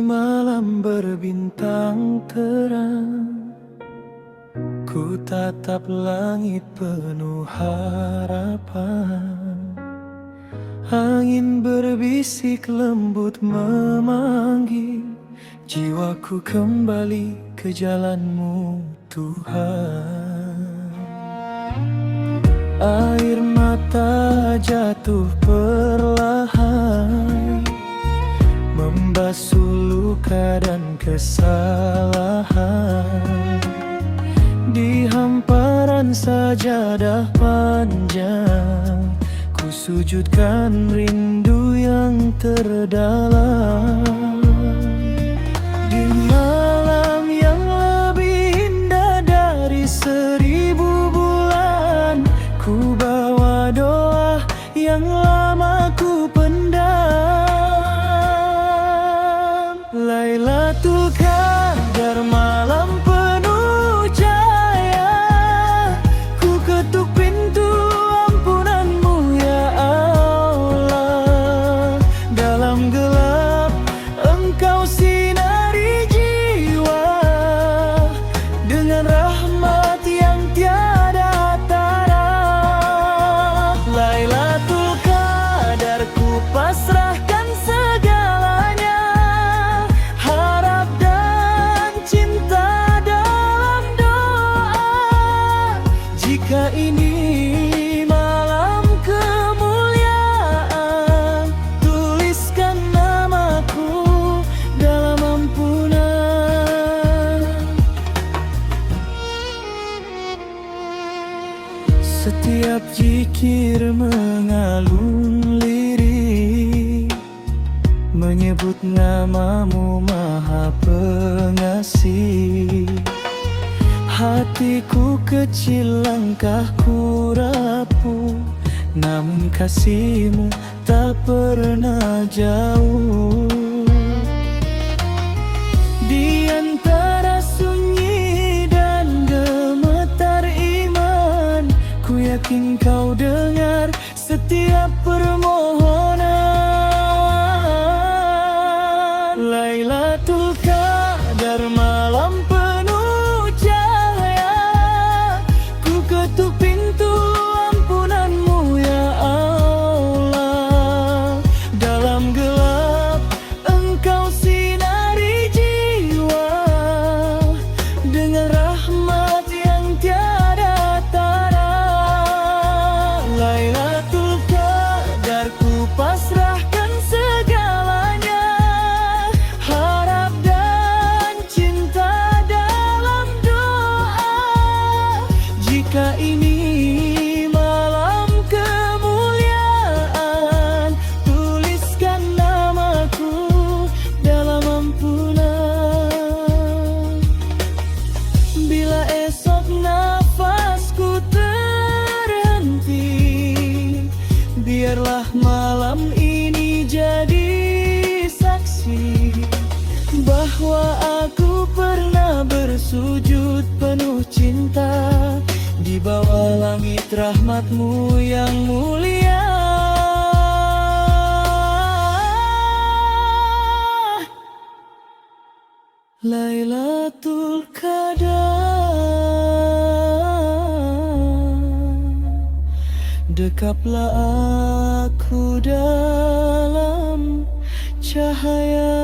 malam berbintang terang. Ku tatap langit penuh harapan. Angin berbisik lembut memanggil. Jiwaku kembali ke jalanmu Tuhan. Air mata jatuh perlahan Dan kesalahan. Di hamparan sajadah panjang Ku sujudkan rindu yang terdalam Lailatul Setiap jikir mengalun lirik Menyebut namamu maha pengasih. Hatiku kecil langkahku rapuh Namun kasihmu tak pernah jauh yakin kau dengar setiap permohonan. Lailatul Qadar Biarlah malam ini jadi saksi Bahwa aku pernah bersujud penuh cinta Di bawah langit rahmatmu yang mulia. Lailatul Qadar Dekaplah aku dalam cahaya